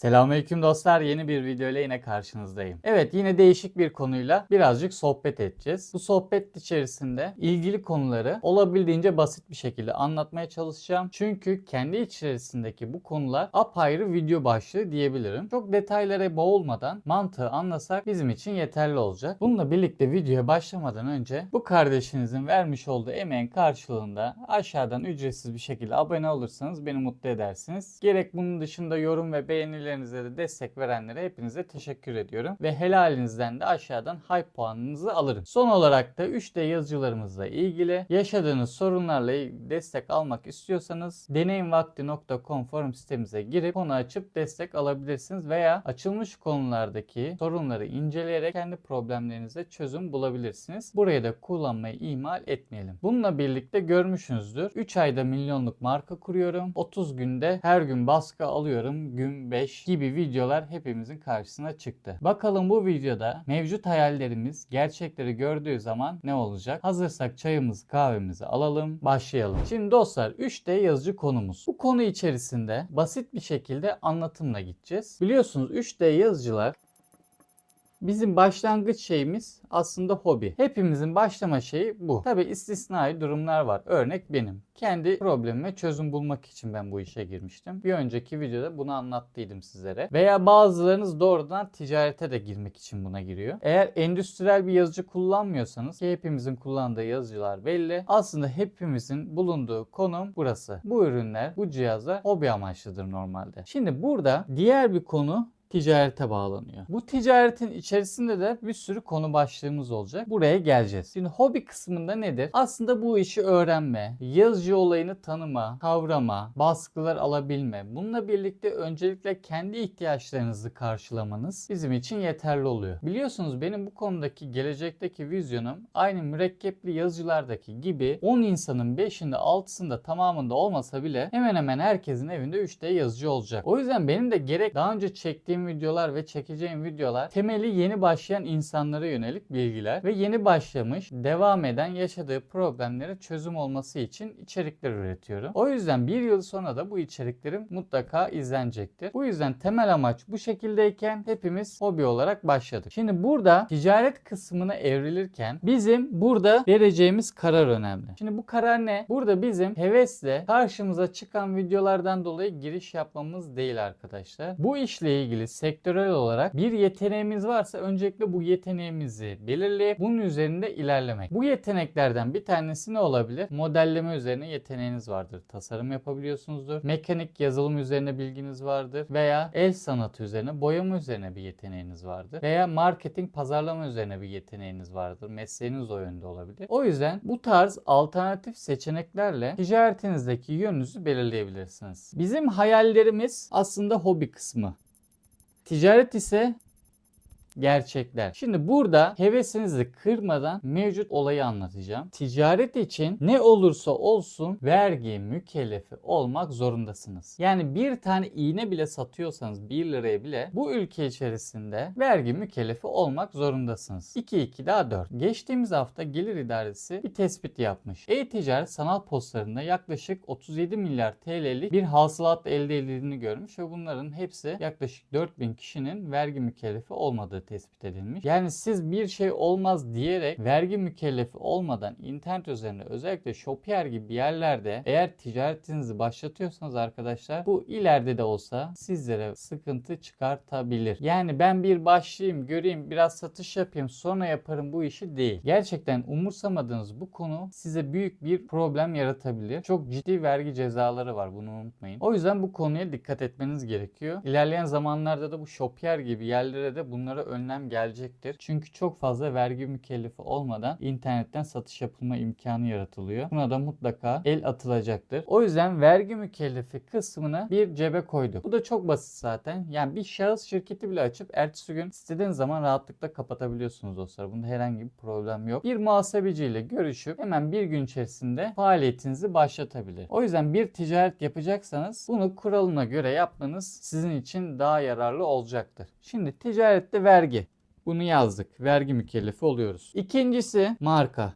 Selamünaleyküm dostlar. Yeni bir video ile yine karşınızdayım. Evet yine değişik bir konuyla birazcık sohbet edeceğiz. Bu sohbet içerisinde ilgili konuları olabildiğince basit bir şekilde anlatmaya çalışacağım. Çünkü kendi içerisindeki bu konular apayrı video başlığı diyebilirim. Çok detaylara boğulmadan mantığı anlasak bizim için yeterli olacak. Bununla birlikte videoya başlamadan önce bu kardeşinizin vermiş olduğu emeğin karşılığında aşağıdan ücretsiz bir şekilde abone olursanız beni mutlu edersiniz. Gerek bunun dışında yorum ve beğenilerinize de destek verenlere hepinize teşekkür ediyorum. Ve helalinizden de aşağıdan hype puanınızı alırım. Son olarak da 3D yazıcılarımızla ilgili yaşadığınız sorunlarla destek almak istiyorsanız deneyimvakti.com forum sitemize girip konu açıp destek alabilirsiniz veya açılmış konulardaki sorunları inceleyerek kendi problemlerinize çözüm bulabilirsiniz. Burayı da kullanmayı ihmal etmeyelim. Bununla birlikte görmüşsünüzdür. 3 ayda milyonluk marka kuruyorum. 30 günde her gün baskı alıyorum. Gün 5 gibi videolar hepimizin karşısına çıktı. Bakalım bu videoda mevcut hayallerimiz gerçekleri gördüğü zaman ne olacak? Hazırsak çayımızı kahvemizi alalım. Başlayalım. Şimdi dostlar 3D yazıcı konumuz. Bu konu içerisinde basit bir şekilde anlatımla gideceğiz. Biliyorsunuz 3D yazıcılar Bizim başlangıç şeyimiz aslında hobi. Hepimizin başlama şeyi bu. Tabi istisnai durumlar var. Örnek benim. Kendi problemime çözüm bulmak için ben bu işe girmiştim. Bir önceki videoda bunu anlattıydım sizlere. Veya bazılarınız doğrudan ticarete de girmek için buna giriyor. Eğer endüstriyel bir yazıcı kullanmıyorsanız ki hepimizin kullandığı yazıcılar belli. Aslında hepimizin bulunduğu konum burası. Bu ürünler, bu cihazlar hobi amaçlıdır normalde. Şimdi burada diğer bir konu ticarete bağlanıyor. Bu ticaretin içerisinde de bir sürü konu başlığımız olacak. Buraya geleceğiz. Şimdi hobi kısmında nedir? Aslında bu işi öğrenme, yazıcı olayını tanıma, kavrama, baskılar alabilme. Bununla birlikte öncelikle kendi ihtiyaçlarınızı karşılamanız bizim için yeterli oluyor. Biliyorsunuz benim bu konudaki gelecekteki vizyonum aynı mürekkepli yazıcılardaki gibi 10 insanın 5'inde 6'sında tamamında olmasa bile hemen hemen herkesin evinde 3D yazıcı olacak. O yüzden benim de gerek daha önce çektiğim videolar ve çekeceğim videolar temeli yeni başlayan insanlara yönelik bilgiler ve yeni başlamış, devam eden yaşadığı problemlere çözüm olması için içerikler üretiyorum. O yüzden bir yıl sonra da bu içeriklerim mutlaka izlenecektir. Bu yüzden temel amaç bu şekildeyken hepimiz hobi olarak başladık. Şimdi burada ticaret kısmına evrilirken bizim burada vereceğimiz karar önemli. Şimdi bu karar ne? Burada bizim hevesle karşımıza çıkan videolardan dolayı giriş yapmamız değil arkadaşlar. Bu işle ilgili sektörel olarak bir yeteneğimiz varsa öncelikle bu yeteneğimizi belirleyip bunun üzerinde ilerlemek. Bu yeteneklerden bir tanesi ne olabilir? Modelleme üzerine yeteneğiniz vardır. Tasarım yapabiliyorsunuzdur. Mekanik yazılım üzerine bilginiz vardır. Veya el sanatı üzerine, boyama üzerine bir yeteneğiniz vardır. Veya marketing, pazarlama üzerine bir yeteneğiniz vardır. Mesleğiniz o yönde olabilir. O yüzden bu tarz alternatif seçeneklerle ticaretinizdeki yönünüzü belirleyebilirsiniz. Bizim hayallerimiz aslında hobi kısmı. Ticaret ise gerçekler. Şimdi burada hevesinizi kırmadan mevcut olayı anlatacağım. Ticaret için ne olursa olsun vergi mükellefi olmak zorundasınız. Yani bir tane iğne bile satıyorsanız 1 liraya bile bu ülke içerisinde vergi mükellefi olmak zorundasınız. 2 2 daha 4. Geçtiğimiz hafta Gelir İdaresi bir tespit yapmış. E-ticaret sanal postlarında yaklaşık 37 milyar TL'lik bir hasılat elde edildiğini görmüş ve bunların hepsi yaklaşık 4000 kişinin vergi mükellefi olmadığı tespit edilmiş. Yani siz bir şey olmaz diyerek vergi mükellefi olmadan internet üzerinde özellikle Shopier gibi yerlerde eğer ticaretinizi başlatıyorsanız arkadaşlar bu ileride de olsa sizlere sıkıntı çıkartabilir. Yani ben bir başlayayım, göreyim, biraz satış yapayım, sonra yaparım bu işi değil. Gerçekten umursamadığınız bu konu size büyük bir problem yaratabilir. Çok ciddi vergi cezaları var bunu unutmayın. O yüzden bu konuya dikkat etmeniz gerekiyor. İlerleyen zamanlarda da bu Shopier gibi yerlere de bunlara önlem gelecektir. Çünkü çok fazla vergi mükellefi olmadan internetten satış yapılma imkanı yaratılıyor. Buna da mutlaka el atılacaktır. O yüzden vergi mükellefi kısmını bir cebe koyduk. Bu da çok basit zaten. Yani bir şahıs şirketi bile açıp ertesi gün istediğiniz zaman rahatlıkla kapatabiliyorsunuz dostlar. Bunda herhangi bir problem yok. Bir muhasebeciyle görüşüp hemen bir gün içerisinde faaliyetinizi başlatabilir. O yüzden bir ticaret yapacaksanız bunu kuralına göre yapmanız sizin için daha yararlı olacaktır. Şimdi ticarette vergi. Bunu yazdık. Vergi mükellefi oluyoruz. İkincisi marka.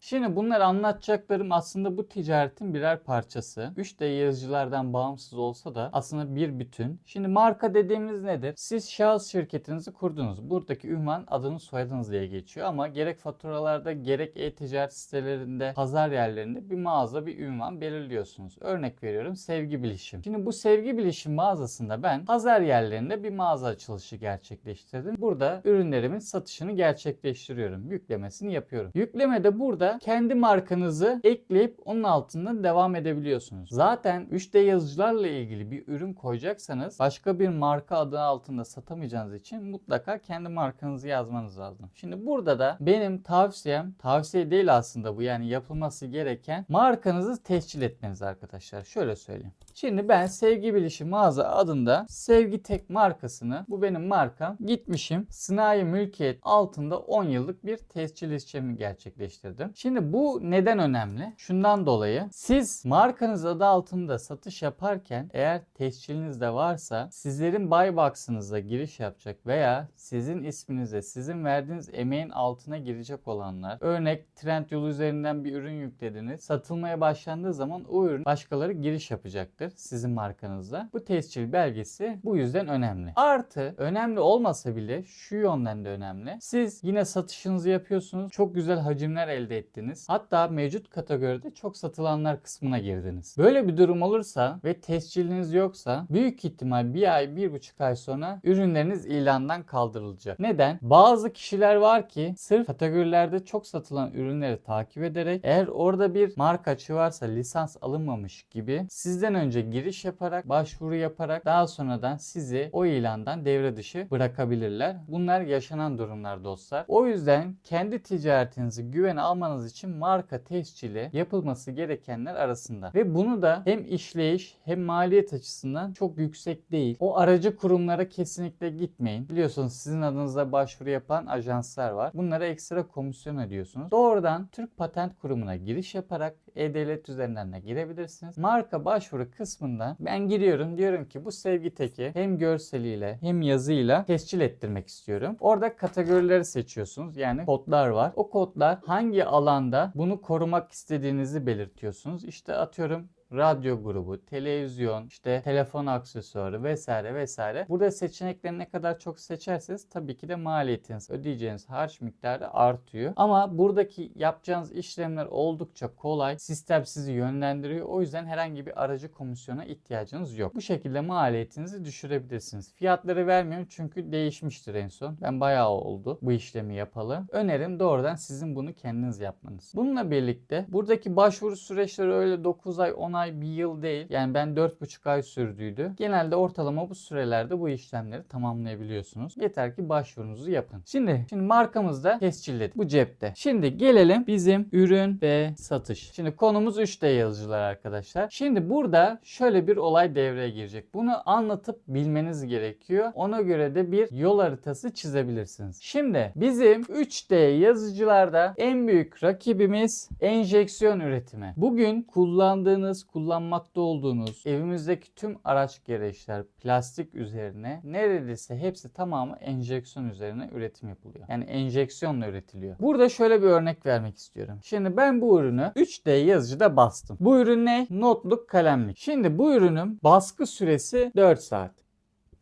Şimdi bunlar anlatacaklarım aslında bu ticaretin birer parçası. 3D yazıcılardan bağımsız olsa da aslında bir bütün. Şimdi marka dediğimiz nedir? Siz şahıs şirketinizi kurdunuz. Buradaki ünvan adınız soyadınız diye geçiyor ama gerek faturalarda gerek e-ticaret sitelerinde, pazar yerlerinde bir mağaza, bir ünvan belirliyorsunuz. Örnek veriyorum sevgi bilişim. Şimdi bu sevgi bilişim mağazasında ben pazar yerlerinde bir mağaza açılışı gerçekleştirdim. Burada ürünlerimin satışını gerçekleştiriyorum. Yüklemesini yapıyorum. Yüklemede burada kendi markanızı ekleyip onun altında devam edebiliyorsunuz. Zaten 3D yazıcılarla ilgili bir ürün koyacaksanız başka bir marka adı altında satamayacağınız için mutlaka kendi markanızı yazmanız lazım. Şimdi burada da benim tavsiyem, tavsiye değil aslında bu yani yapılması gereken markanızı tescil etmeniz arkadaşlar. Şöyle söyleyeyim. Şimdi ben Sevgi Bilişim mağaza adında Sevgi Tek markasını bu benim markam gitmişim sınai mülkiyet altında 10 yıllık bir tescil işlemi gerçekleştirdim. Şimdi bu neden önemli? Şundan dolayı siz markanız adı altında satış yaparken eğer tesciliniz de varsa sizlerin buy box'ınıza giriş yapacak veya sizin isminize sizin verdiğiniz emeğin altına girecek olanlar örnek Trendyol üzerinden bir ürün yüklediniz satılmaya başlandığı zaman o ürün başkaları giriş yapacaktır sizin markanızda. Bu tescil belgesi bu yüzden önemli. Artı önemli olmasa bile şu yönden de önemli. Siz yine satışınızı yapıyorsunuz. Çok güzel hacimler elde ettiniz. Hatta mevcut kategoride çok satılanlar kısmına girdiniz. Böyle bir durum olursa ve tesciliniz yoksa büyük ihtimal bir ay, bir buçuk ay sonra ürünleriniz ilandan kaldırılacak. Neden? Bazı kişiler var ki sırf kategorilerde çok satılan ürünleri takip ederek eğer orada bir marka açığı varsa lisans alınmamış gibi sizden önce giriş yaparak, başvuru yaparak daha sonradan sizi o ilandan devre dışı bırakabilirler. Bunlar yaşanan durumlar dostlar. O yüzden kendi ticaretinizi güvene almanız için marka tescili yapılması gerekenler arasında. Ve bunu da hem işleyiş hem maliyet açısından çok yüksek değil. O aracı kurumlara kesinlikle gitmeyin. Biliyorsunuz sizin adınıza başvuru yapan ajanslar var. Bunlara ekstra komisyon ödüyorsunuz. Doğrudan Türk Patent Kurumu'na giriş yaparak e-devlet üzerinden de girebilirsiniz. Marka başvuru kısmından ben giriyorum diyorum ki bu sevgi teki hem görseliyle hem yazıyla tescil ettirmek istiyorum. Orada kategorileri seçiyorsunuz. Yani kodlar var. O kodlar hangi alanda bunu korumak istediğinizi belirtiyorsunuz. İşte atıyorum radyo grubu, televizyon, işte telefon aksesuarı vesaire vesaire. Burada seçenekleri ne kadar çok seçerseniz tabii ki de maliyetiniz, ödeyeceğiniz harç miktarı artıyor. Ama buradaki yapacağınız işlemler oldukça kolay. Sistem sizi yönlendiriyor. O yüzden herhangi bir aracı komisyona ihtiyacınız yok. Bu şekilde maliyetinizi düşürebilirsiniz. Fiyatları vermiyorum çünkü değişmiştir en son. Ben bayağı oldu bu işlemi yapalı. Önerim doğrudan sizin bunu kendiniz yapmanız. Bununla birlikte buradaki başvuru süreçleri öyle 9 ay 10 ay bir yıl değil. Yani ben 4,5 ay sürdüydü. Genelde ortalama bu sürelerde bu işlemleri tamamlayabiliyorsunuz. Yeter ki başvurunuzu yapın. Şimdi şimdi markamızda tescilledik. Bu cepte. Şimdi gelelim bizim ürün ve satış. Şimdi konumuz 3D yazıcılar arkadaşlar. Şimdi burada şöyle bir olay devreye girecek. Bunu anlatıp bilmeniz gerekiyor. Ona göre de bir yol haritası çizebilirsiniz. Şimdi bizim 3D yazıcılarda en büyük rakibimiz enjeksiyon üretimi. Bugün kullandığınız, kullanmakta olduğunuz evimizdeki tüm araç gereçler plastik üzerine neredeyse hepsi tamamı enjeksiyon üzerine üretim yapılıyor. Yani enjeksiyonla üretiliyor. Burada şöyle bir örnek vermek istiyorum. Şimdi ben bu ürünü 3D yazıcıda bastım. Bu ürün ne? Notluk kalemlik. Şimdi bu ürünün baskı süresi 4 saat.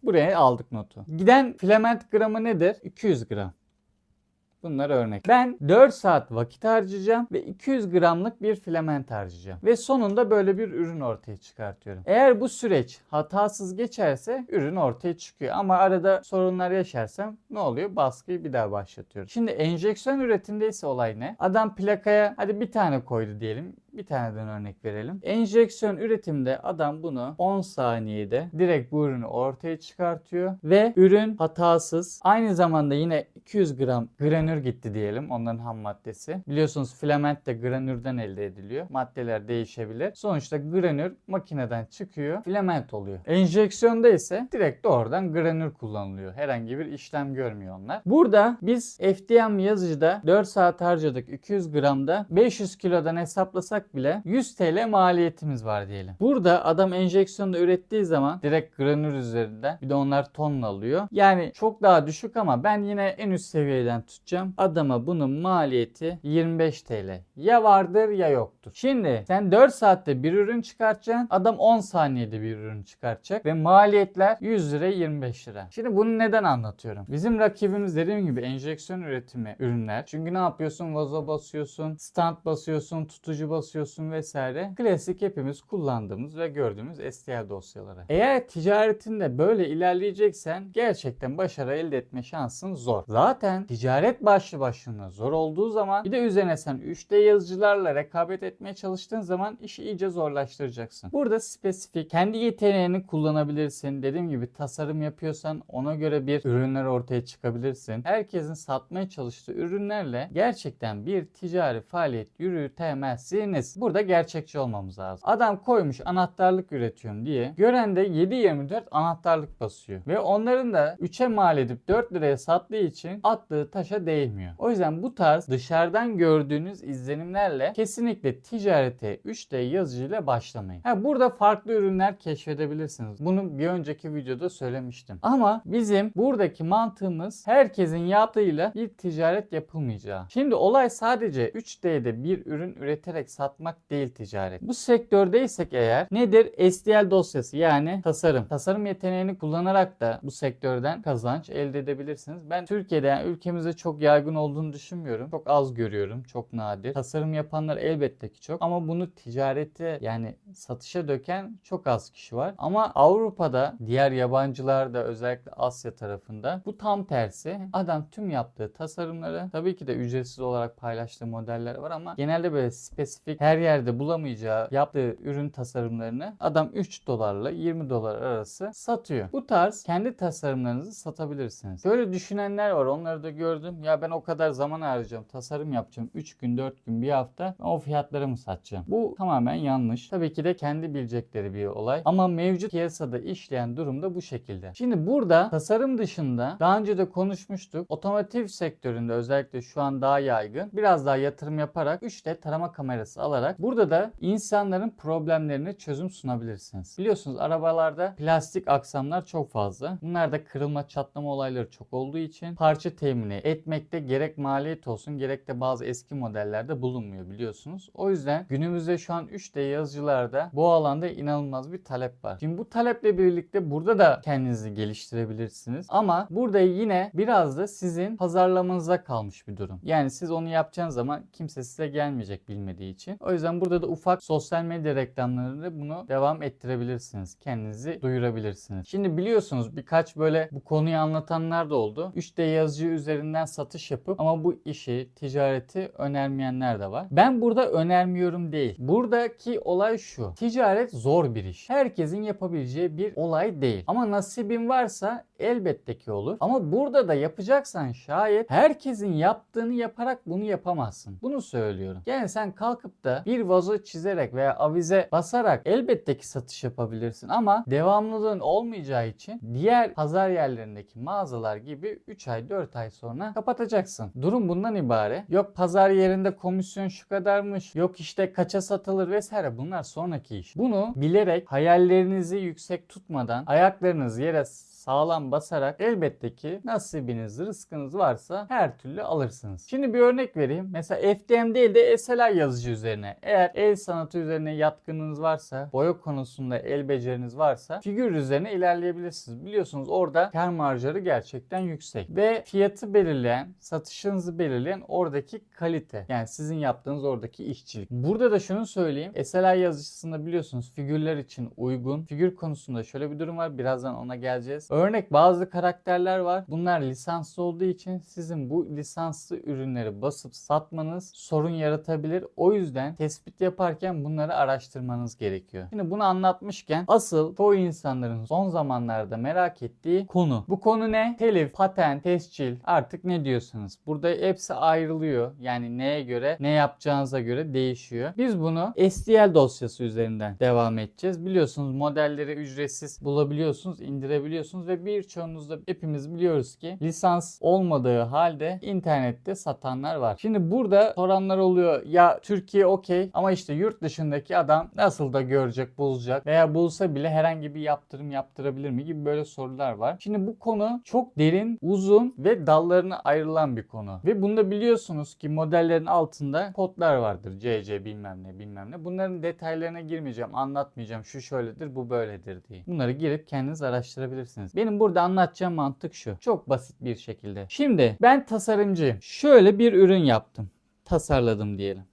Buraya aldık notu. Giden filament gramı nedir? 200 gram. Bunlar örnek. Ben 4 saat vakit harcayacağım ve 200 gramlık bir filament harcayacağım. Ve sonunda böyle bir ürün ortaya çıkartıyorum. Eğer bu süreç hatasız geçerse ürün ortaya çıkıyor. Ama arada sorunlar yaşarsam ne oluyor? Baskıyı bir daha başlatıyorum. Şimdi enjeksiyon üretimde ise olay ne? Adam plakaya hadi bir tane koydu diyelim. Bir taneden örnek verelim. Enjeksiyon üretimde adam bunu 10 saniyede direkt bu ürünü ortaya çıkartıyor ve ürün hatasız. Aynı zamanda yine 200 gram granür gitti diyelim onların ham maddesi. Biliyorsunuz filament de granürden elde ediliyor. Maddeler değişebilir. Sonuçta granür makineden çıkıyor. Filament oluyor. Enjeksiyonda ise direkt doğrudan granür kullanılıyor. Herhangi bir işlem görmüyor onlar. Burada biz FDM yazıcıda 4 saat harcadık 200 gramda 500 kilodan hesaplasak satsak bile 100 TL maliyetimiz var diyelim. Burada adam enjeksiyonda ürettiği zaman direkt granül üzerinden bir de onlar tonla alıyor. Yani çok daha düşük ama ben yine en üst seviyeden tutacağım. Adama bunun maliyeti 25 TL. Ya vardır ya yoktur. Şimdi sen 4 saatte bir ürün çıkartacaksın. Adam 10 saniyede bir ürün çıkartacak ve maliyetler 100 lira 25 lira. Şimdi bunu neden anlatıyorum? Bizim rakibimiz dediğim gibi enjeksiyon üretimi ürünler. Çünkü ne yapıyorsun? Vazo basıyorsun, stand basıyorsun, tutucu basıyorsun vesaire. Klasik hepimiz kullandığımız ve gördüğümüz STL dosyaları. Eğer ticaretinde böyle ilerleyeceksen gerçekten başarı elde etme şansın zor. Zaten ticaret başlı başına zor olduğu zaman bir de üzerine sen 3D yazıcılarla rekabet etmeye çalıştığın zaman işi iyice zorlaştıracaksın. Burada spesifik kendi yeteneğini kullanabilirsin. Dediğim gibi tasarım yapıyorsan ona göre bir ürünler ortaya çıkabilirsin. Herkesin satmaya çalıştığı ürünlerle gerçekten bir ticari faaliyet yürütemezsiniz. Burada gerçekçi olmamız lazım. Adam koymuş anahtarlık üretiyorum diye. Gören de 7-24 anahtarlık basıyor. Ve onların da 3'e mal edip 4 liraya sattığı için attığı taşa değmiyor. O yüzden bu tarz dışarıdan gördüğünüz izlenimlerle kesinlikle ticarete 3D yazıcıyla başlamayın. Ha, burada farklı ürünler keşfedebilirsiniz. Bunu bir önceki videoda söylemiştim. Ama bizim buradaki mantığımız herkesin yaptığıyla bir ticaret yapılmayacağı. Şimdi olay sadece 3D'de bir ürün üreterek satmak değil ticaret. Bu sektördeysek eğer nedir? STL dosyası yani tasarım. Tasarım yeteneğini kullanarak da bu sektörden kazanç elde edebilirsiniz. Ben Türkiye'de yani ülkemizde çok yaygın olduğunu düşünmüyorum. Çok az görüyorum. Çok nadir. Tasarım yapanlar elbette ki çok ama bunu ticarete yani satışa döken çok az kişi var. Ama Avrupa'da diğer yabancılar da özellikle Asya tarafında bu tam tersi. Adam tüm yaptığı tasarımları tabii ki de ücretsiz olarak paylaştığı modeller var ama genelde böyle spesifik her yerde bulamayacağı yaptığı ürün tasarımlarını adam 3 dolarla 20 dolar arası satıyor. Bu tarz kendi tasarımlarınızı satabilirsiniz. Böyle düşünenler var. Onları da gördüm. Ya ben o kadar zaman harcayacağım. Tasarım yapacağım. 3 gün, 4 gün, bir hafta. Ben o fiyatlara mı satacağım? Bu tamamen yanlış. Tabii ki de kendi bilecekleri bir olay. Ama mevcut piyasada işleyen durum da bu şekilde. Şimdi burada tasarım dışında daha önce de konuşmuştuk. Otomotiv sektöründe özellikle şu an daha yaygın. Biraz daha yatırım yaparak 3D tarama kamerası alarak burada da insanların problemlerine çözüm sunabilirsiniz. Biliyorsunuz arabalarda plastik aksamlar çok fazla. Bunlarda kırılma çatlama olayları çok olduğu için parça temini etmekte gerek maliyet olsun gerek de bazı eski modellerde bulunmuyor biliyorsunuz. O yüzden günümüzde şu an 3D yazıcılarda bu alanda inanılmaz bir talep var. Şimdi bu taleple birlikte burada da kendinizi geliştirebilirsiniz. Ama burada yine biraz da sizin pazarlamanıza kalmış bir durum. Yani siz onu yapacağınız zaman kimse size gelmeyecek bilmediği O yüzden burada da ufak sosyal medya reklamlarında bunu devam ettirebilirsiniz. Kendinizi duyurabilirsiniz. Şimdi biliyorsunuz birkaç böyle bu konuyu anlatanlar da oldu. 3D yazıcı üzerinden satış yapıp ama bu işi, ticareti önermeyenler de var. Ben burada önermiyorum değil. Buradaki olay şu. Ticaret zor bir iş. Herkesin yapabileceği bir olay değil. Ama nasibin varsa elbette ki olur. Ama burada da yapacaksan şayet herkesin yaptığını yaparak bunu yapamazsın. Bunu söylüyorum. Yani sen kalkıp da bir vazo çizerek veya avize basarak elbette ki satış yapabilirsin ama devamlılığın olmayacağı için diğer pazar yerlerindeki mağazalar gibi 3 ay 4 ay sonra kapatacaksın. Durum bundan ibaret. Yok pazar yerinde komisyon şu kadarmış. Yok işte kaça satılır vesaire. Bunlar sonraki iş. Bunu bilerek hayallerinizi yüksek tutmadan ayaklarınız yere sağlam basarak elbette ki nasibiniz, rızkınız varsa her türlü alırsınız. Şimdi bir örnek vereyim. Mesela FDM değil de SLA yazıcı üzerine. Eğer el sanatı üzerine yatkınlığınız varsa, boya konusunda el beceriniz varsa figür üzerine ilerleyebilirsiniz. Biliyorsunuz orada kar marjları gerçekten yüksek. Ve fiyatı belirleyen, satışınızı belirleyen oradaki kalite. Yani sizin yaptığınız oradaki işçilik. Burada da şunu söyleyeyim. SLA yazıcısında biliyorsunuz figürler için uygun. Figür konusunda şöyle bir durum var. Birazdan ona geleceğiz. Örnek bazı karakterler var. Bunlar lisanslı olduğu için sizin bu lisanslı ürünleri basıp satmanız sorun yaratabilir. O yüzden tespit yaparken bunları araştırmanız gerekiyor. Şimdi bunu anlatmışken asıl çoğu insanların son zamanlarda merak ettiği konu. Bu konu ne? Telif, patent, tescil artık ne diyorsunuz? Burada hepsi ayrılıyor. Yani neye göre, ne yapacağınıza göre değişiyor. Biz bunu STL dosyası üzerinden devam edeceğiz. Biliyorsunuz modelleri ücretsiz bulabiliyorsunuz, indirebiliyorsunuz ve birçoğunuz da hepimiz biliyoruz ki lisans olmadığı halde internette satanlar var. Şimdi burada soranlar oluyor ya Türkiye okey ama işte yurt dışındaki adam nasıl da görecek, bulacak veya bulsa bile herhangi bir yaptırım yaptırabilir mi gibi böyle sorular var. Şimdi bu konu çok derin, uzun ve dallarına ayrılan bir konu. Ve bunda biliyorsunuz ki modellerin altında kodlar vardır. CC bilmem ne bilmem ne. Bunların detaylarına girmeyeceğim, anlatmayacağım. Şu şöyledir, bu böyledir diye. Bunları girip kendiniz araştırabilirsiniz. Benim burada anlatacağım mantık şu. Çok basit bir şekilde. Şimdi ben tasarımcıyım. Şöyle bir ürün yaptım. Tasarladım diyelim.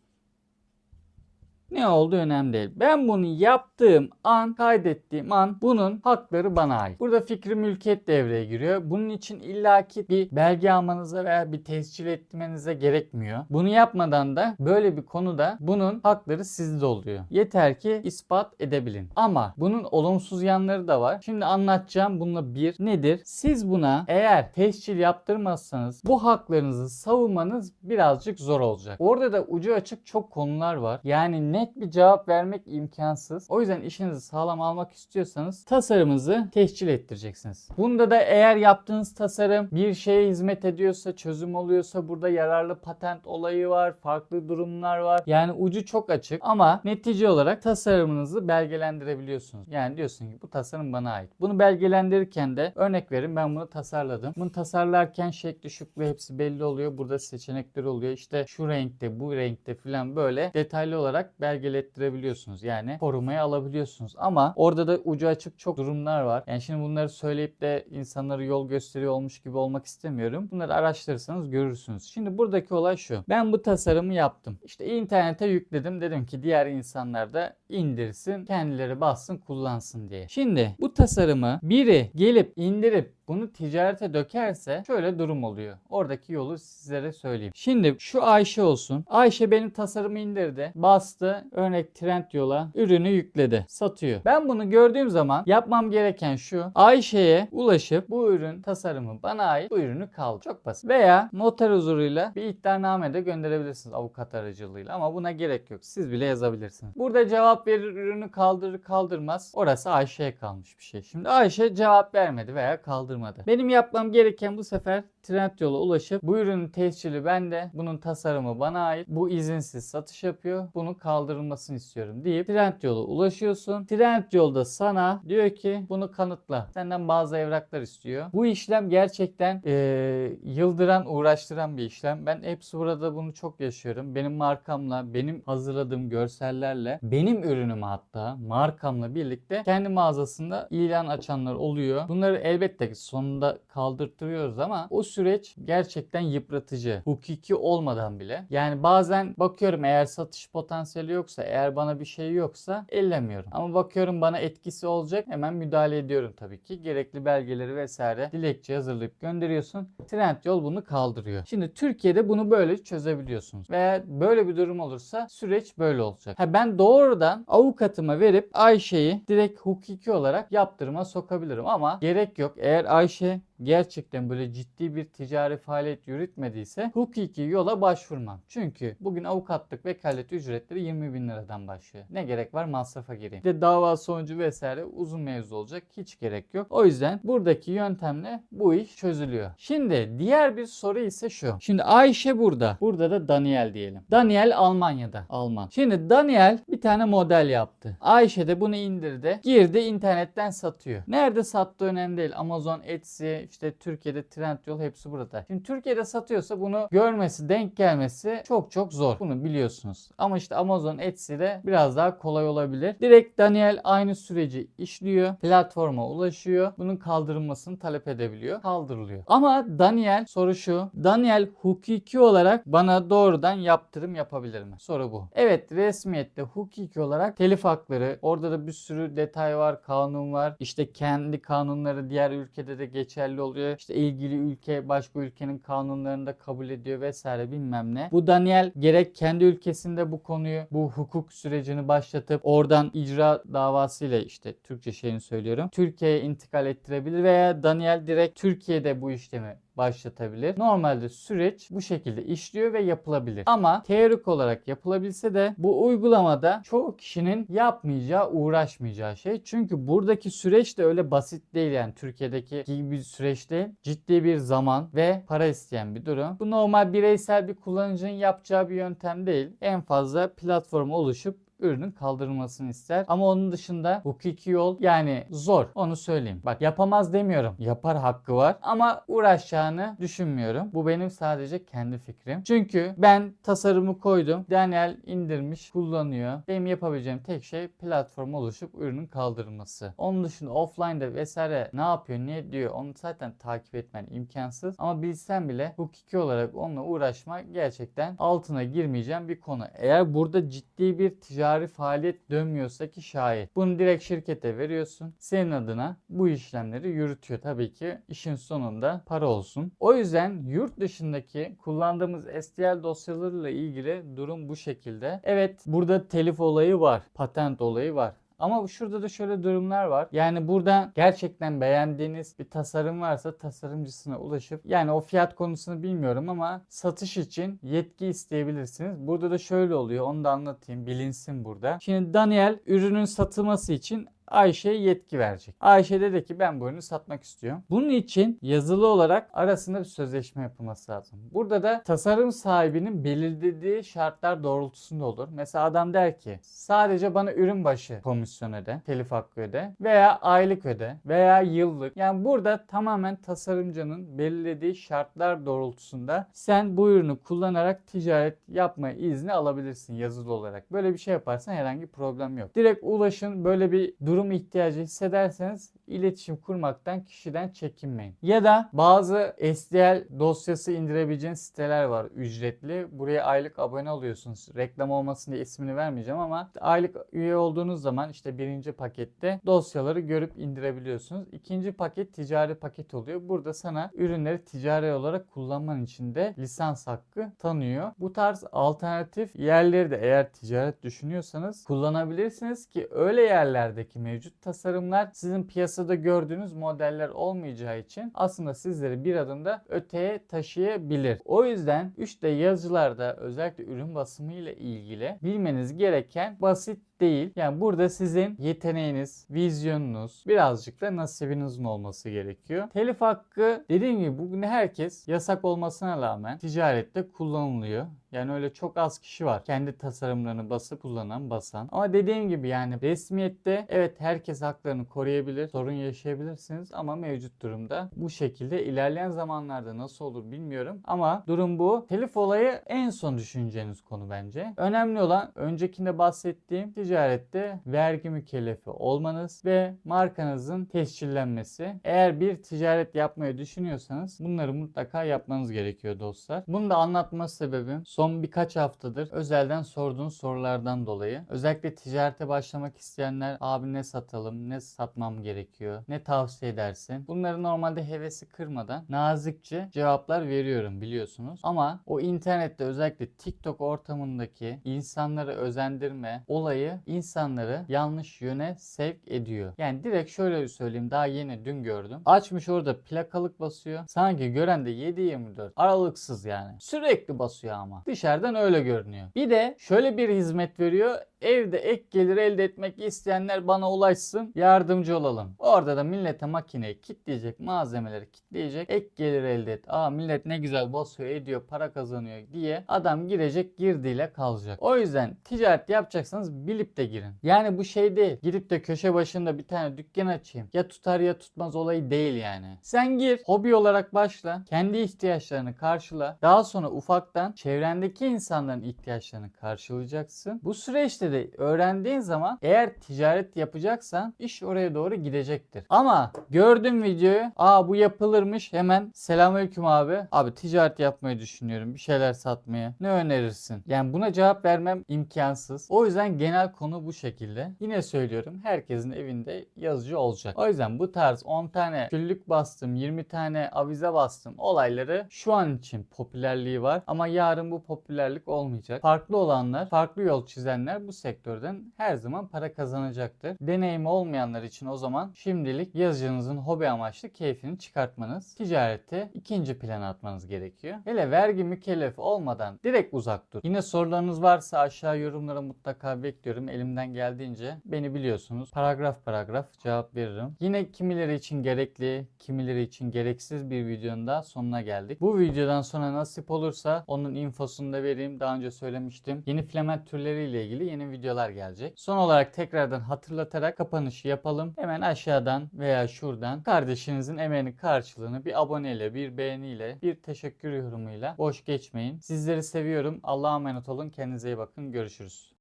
Ne oldu önemli değil. Ben bunu yaptığım an, kaydettiğim an bunun hakları bana ait. Burada fikri mülkiyet devreye giriyor. Bunun için illaki bir belge almanıza veya bir tescil etmenize gerekmiyor. Bunu yapmadan da böyle bir konuda bunun hakları sizde oluyor. Yeter ki ispat edebilin. Ama bunun olumsuz yanları da var. Şimdi anlatacağım bununla bir nedir? Siz buna eğer tescil yaptırmazsanız bu haklarınızı savunmanız birazcık zor olacak. Orada da ucu açık çok konular var. Yani net bir cevap vermek imkansız. O yüzden işinizi sağlam almak istiyorsanız tasarımınızı tescil ettireceksiniz. Bunda da eğer yaptığınız tasarım bir şeye hizmet ediyorsa, çözüm oluyorsa burada yararlı patent olayı var, farklı durumlar var. Yani ucu çok açık ama netice olarak tasarımınızı belgelendirebiliyorsunuz. Yani diyorsun ki bu tasarım bana ait. Bunu belgelendirirken de örnek verin ben bunu tasarladım. Bunu tasarlarken şekli şuklu hepsi belli oluyor. Burada seçenekler oluyor. İşte şu renkte, bu renkte falan böyle detaylı olarak belgelettirebiliyorsunuz. Yani korumaya alabiliyorsunuz. Ama orada da ucu açık çok durumlar var. Yani şimdi bunları söyleyip de insanları yol gösteriyor olmuş gibi olmak istemiyorum. Bunları araştırırsanız görürsünüz. Şimdi buradaki olay şu. Ben bu tasarımı yaptım. İşte internete yükledim. Dedim ki diğer insanlar da indirsin, kendileri bassın, kullansın diye. Şimdi bu tasarımı biri gelip indirip bunu ticarete dökerse şöyle durum oluyor. Oradaki yolu sizlere söyleyeyim. Şimdi şu Ayşe olsun. Ayşe benim tasarımı indirdi. Bastı. Örnek Trendyol'a ürünü yükledi. Satıyor. Ben bunu gördüğüm zaman yapmam gereken şu. Ayşe'ye ulaşıp bu ürün tasarımı bana ait bu ürünü kaldı. Çok basit. Veya noter huzuruyla bir iddianame de gönderebilirsiniz avukat aracılığıyla ama buna gerek yok. Siz bile yazabilirsiniz. Burada cevap verir ürünü kaldırır kaldırmaz. Orası Ayşe'ye kalmış bir şey. Şimdi Ayşe cevap vermedi veya kaldırmadı. Benim yapmam gereken bu sefer Trendyol'a ulaşıp bu ürünün tescili bende, bunun tasarımı bana ait, bu izinsiz satış yapıyor, bunun kaldırılmasını istiyorum deyip Trendyol'a ulaşıyorsun. Trendyol da sana diyor ki bunu kanıtla. Senden bazı evraklar istiyor. Bu işlem gerçekten eee, yıldıran, uğraştıran bir işlem. Ben hepsi burada bunu çok yaşıyorum. Benim markamla, benim hazırladığım görsellerle, benim ürünüm hatta markamla birlikte kendi mağazasında ilan açanlar oluyor. Bunları elbette ki sonunda kaldırtıyoruz ama o süreç gerçekten yıpratıcı. Hukuki olmadan bile. Yani bazen bakıyorum eğer satış potansiyeli yoksa, eğer bana bir şey yoksa ellemiyorum. Ama bakıyorum bana etkisi olacak hemen müdahale ediyorum tabii ki. Gerekli belgeleri vesaire dilekçe hazırlayıp gönderiyorsun. Trendyol bunu kaldırıyor. Şimdi Türkiye'de bunu böyle çözebiliyorsunuz. Veya böyle bir durum olursa süreç böyle olacak. Ha ben doğrudan avukatıma verip Ayşe'yi direkt hukuki olarak yaptırıma sokabilirim ama gerek yok. Eğer Ayşe gerçekten böyle ciddi bir ticari faaliyet yürütmediyse hukuki yola başvurmam. Çünkü bugün avukatlık vekalet ücretleri 20 bin liradan başlıyor. Ne gerek var masrafa gireyim. Bir de dava sonucu vesaire uzun mevzu olacak. Hiç gerek yok. O yüzden buradaki yöntemle bu iş çözülüyor. Şimdi diğer bir soru ise şu. Şimdi Ayşe burada. Burada da Daniel diyelim. Daniel Almanya'da. Alman. Şimdi Daniel bir tane model yaptı. Ayşe de bunu indirdi. Girdi internetten satıyor. Nerede sattığı önemli değil. Amazon, Etsy, işte Türkiye'de Trendyol hepsi burada. Şimdi Türkiye'de satıyorsa bunu görmesi, denk gelmesi çok çok zor. Bunu biliyorsunuz. Ama işte Amazon, Etsy'de biraz daha kolay olabilir. Direkt Daniel aynı süreci işliyor. Platforma ulaşıyor. Bunun kaldırılmasını talep edebiliyor. Kaldırılıyor. Ama Daniel soru şu. Daniel hukuki olarak bana doğrudan yaptırım yapabilir mi? Soru bu. Evet resmiyette hukuki olarak telif hakları. Orada da bir sürü detay var, kanun var. İşte kendi kanunları diğer ülkede de geçerli oluyor. İşte ilgili ülke başka ülkenin kanunlarını da kabul ediyor vesaire bilmem ne. Bu Daniel gerek kendi ülkesinde bu konuyu bu hukuk sürecini başlatıp oradan icra davasıyla işte Türkçe şeyini söylüyorum. Türkiye'ye intikal ettirebilir veya Daniel direkt Türkiye'de bu işlemi başlatabilir. Normalde süreç bu şekilde işliyor ve yapılabilir. Ama teorik olarak yapılabilse de bu uygulamada çoğu kişinin yapmayacağı, uğraşmayacağı şey. Çünkü buradaki süreç de öyle basit değil yani Türkiye'deki gibi bir süreç değil. Ciddi bir zaman ve para isteyen bir durum. Bu normal bireysel bir kullanıcının yapacağı bir yöntem değil. En fazla platforma oluşup ürünün kaldırılmasını ister. Ama onun dışında hukuki yol yani zor. Onu söyleyeyim. Bak yapamaz demiyorum. Yapar hakkı var ama uğraşacağını düşünmüyorum. Bu benim sadece kendi fikrim. Çünkü ben tasarımı koydum. Daniel indirmiş, kullanıyor. Benim yapabileceğim tek şey platform oluşup ürünün kaldırılması. Onun dışında offline'da vesaire ne yapıyor, ne diyor onu zaten takip etmen imkansız. Ama bilsen bile hukuki olarak onunla uğraşmak gerçekten altına girmeyeceğim bir konu. Eğer burada ciddi bir ticari faaliyet dönmüyorsa ki şayet. Bunu direkt şirkete veriyorsun. Senin adına bu işlemleri yürütüyor. Tabii ki işin sonunda para olsun. O yüzden yurt dışındaki kullandığımız STL dosyalarıyla ilgili durum bu şekilde. Evet burada telif olayı var. Patent olayı var. Ama şurada da şöyle durumlar var. Yani burada gerçekten beğendiğiniz bir tasarım varsa tasarımcısına ulaşıp yani o fiyat konusunu bilmiyorum ama satış için yetki isteyebilirsiniz. Burada da şöyle oluyor. Onu da anlatayım. Bilinsin burada. Şimdi Daniel ürünün satılması için Ayşe'ye yetki verecek. Ayşe dedi ki ben bu ürünü satmak istiyorum. Bunun için yazılı olarak arasında bir sözleşme yapılması lazım. Burada da tasarım sahibinin belirlediği şartlar doğrultusunda olur. Mesela adam der ki sadece bana ürün başı komisyon öde, telif hakkı öde veya aylık öde veya yıllık. Yani burada tamamen tasarımcının belirlediği şartlar doğrultusunda sen bu ürünü kullanarak ticaret yapma izni alabilirsin yazılı olarak. Böyle bir şey yaparsan herhangi problem yok. Direkt ulaşın böyle bir durum ihtiyacı hissederseniz iletişim kurmaktan kişiden çekinmeyin. Ya da bazı STL dosyası indirebileceğiniz siteler var ücretli. Buraya aylık abone oluyorsunuz. Reklam olmasın diye ismini vermeyeceğim ama aylık üye olduğunuz zaman işte birinci pakette dosyaları görüp indirebiliyorsunuz. İkinci paket ticari paket oluyor. Burada sana ürünleri ticari olarak kullanman için de lisans hakkı tanıyor. Bu tarz alternatif yerleri de eğer ticaret düşünüyorsanız kullanabilirsiniz ki öyle yerlerdeki mevcut tasarımlar sizin piyasada gördüğünüz modeller olmayacağı için aslında sizleri bir adımda öteye taşıyabilir. O yüzden 3D yazıcılarda özellikle ürün basımı ile ilgili bilmeniz gereken basit değil. Yani burada sizin yeteneğiniz, vizyonunuz, birazcık da nasibinizin olması gerekiyor. Telif hakkı dediğim gibi bugün herkes yasak olmasına rağmen ticarette kullanılıyor. Yani öyle çok az kişi var. Kendi tasarımlarını basıp kullanan, basan. Ama dediğim gibi yani resmiyette evet herkes haklarını koruyabilir. Sorun yaşayabilirsiniz ama mevcut durumda bu şekilde ilerleyen zamanlarda nasıl olur bilmiyorum. Ama durum bu. Telif olayı en son düşüneceğiniz konu bence. Önemli olan öncekinde bahsettiğim ticarette vergi mükellefi olmanız ve markanızın tescillenmesi. Eğer bir ticaret yapmayı düşünüyorsanız bunları mutlaka yapmanız gerekiyor dostlar. Bunu da anlatma sebebim son birkaç haftadır özelden sorduğunuz sorulardan dolayı. Özellikle ticarete başlamak isteyenler abi ne satalım, ne satmam gerekiyor, ne tavsiye edersin? Bunları normalde hevesi kırmadan nazikçe cevaplar veriyorum biliyorsunuz. Ama o internette özellikle TikTok ortamındaki insanları özendirme olayı insanları yanlış yöne sevk ediyor. Yani direkt şöyle söyleyeyim daha yeni dün gördüm. Açmış orada plakalık basıyor. Sanki gören de 7-24 aralıksız yani. Sürekli basıyor ama. Dışarıdan öyle görünüyor. Bir de şöyle bir hizmet veriyor. Evde ek gelir elde etmek isteyenler bana ulaşsın. Yardımcı olalım. Orada da millete makineyi kitleyecek, malzemeleri kitleyecek. Ek gelir elde et. Aa millet ne güzel basıyor, ediyor, para kazanıyor diye adam girecek, girdiyle kalacak. O yüzden ticaret yapacaksanız bilip de girin. Yani bu şey değil. Gidip de köşe başında bir tane dükkan açayım. Ya tutar ya tutmaz olayı değil yani. Sen gir, hobi olarak başla. Kendi ihtiyaçlarını karşıla. Daha sonra ufaktan çevrendeki insanların ihtiyaçlarını karşılayacaksın. Bu süreçte de öğrendiğin zaman eğer ticaret yapacaksan iş oraya doğru gidecektir. Ama gördüm videoyu. Aa bu yapılırmış. Hemen selamünaleyküm abi. Abi ticaret yapmayı düşünüyorum. Bir şeyler satmaya. Ne önerirsin? Yani buna cevap vermem imkansız. O yüzden genel konu bu şekilde. Yine söylüyorum. Herkesin evinde yazıcı olacak. O yüzden bu tarz 10 tane küllük bastım, 20 tane avize bastım olayları şu an için popülerliği var. Ama yarın bu popülerlik olmayacak. Farklı olanlar, farklı yol çizenler bu sektörden her zaman para kazanacaktır. Deneyimi olmayanlar için o zaman şimdilik yazıcınızın hobi amaçlı keyfini çıkartmanız, ticareti ikinci plana atmanız gerekiyor. Hele vergi mükellefi olmadan direkt uzak dur. Yine sorularınız varsa aşağı yorumlara mutlaka bekliyorum. Elimden geldiğince beni biliyorsunuz. Paragraf paragraf cevap veririm. Yine kimileri için gerekli, kimileri için gereksiz bir videonun da sonuna geldik. Bu videodan sonra nasip olursa onun infosunu da vereyim. Daha önce söylemiştim. Yeni filament türleriyle ilgili yeni videolar gelecek. Son olarak tekrardan hatırlatarak kapanışı yapalım. Hemen aşağıdan veya şuradan kardeşinizin emeğinin karşılığını bir aboneyle, bir beğeniyle, bir teşekkür yorumuyla boş geçmeyin. Sizleri seviyorum. Allah'a emanet olun. Kendinize iyi bakın. Görüşürüz.